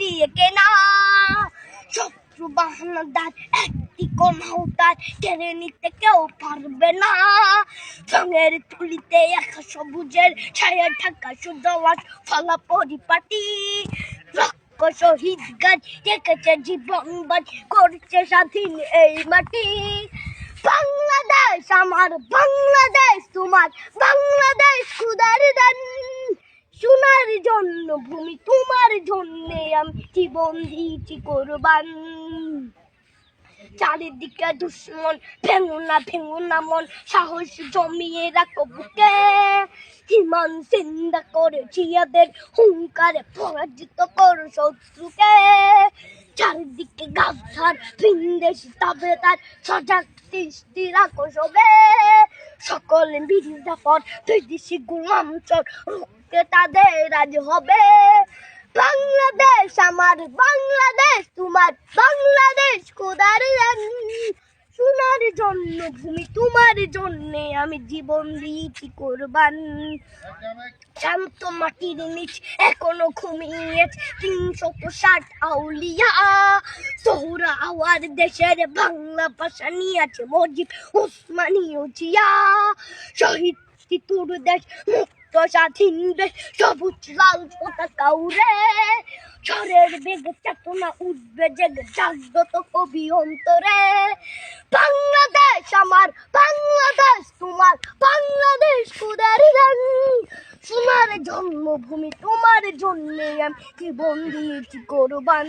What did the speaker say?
দিয়ে কেনা। শত্রু বাহানাদার একটি কোনাও তার কেড়ে নিতে কেউ পারবে না। রঙের তুলিতে একা সবুজের ছায়া ঢাকা সুদলাস ফলা পরিপাটি রক্ত শহীদ গাছ রেখেছে জীবন বাজ করছে স্বাধীন এই মাটি। বাংলাদেশ, আমার বাংলাদেশ খুদার দান সোনার জন্য ভূমি তোমার জন্যে আমি জীবন দিয়েছি চারিদিকে দুশ্মন না না মন, সাহস জমিয়ে রাখো বুকে। হিমান চিন্তা হুঙ্কারে পরাজিত করো শত্রুকে। চারিদিকে গাছার ভিনদেশি তবে তার সজাগ দৃষ্টি রাখো সবে। সকলে বিরোধা পর দুই দিশি চর তাদের আজ হবে বাংলাদেশ, আমার বাংলাদেশ, তোমার বাংলাদেশ কোদার সোনার জন্য ভূমি তোমার জন্য আমি জীবন দিয়েছি কোরবান। শান্ত মাটির নিচ এখনও ঘুমিয়ে তিনশো ষাট আউলিয়া। সোহরা আওয়ার দেশের বাংলা ভাষা নিয়ে আছে মজিব উসমানীয় জিয়া শহীদ তিতুর দেশ মুক্ত স্বাধীন দেশ সবুজ, লাল পতাকা উড়ে ঝড়ের বেগে চেতনা উঠবে জেগে জাগ্রত কবি অন্তরে। বাংলাদেশ আমার, বাংলাদেশ তোমার, বাংলাদেশ কুদার গান সোনার জন্মভূমি, তোমার জন্যে আমি জীবন দিয়েছি কোরবান।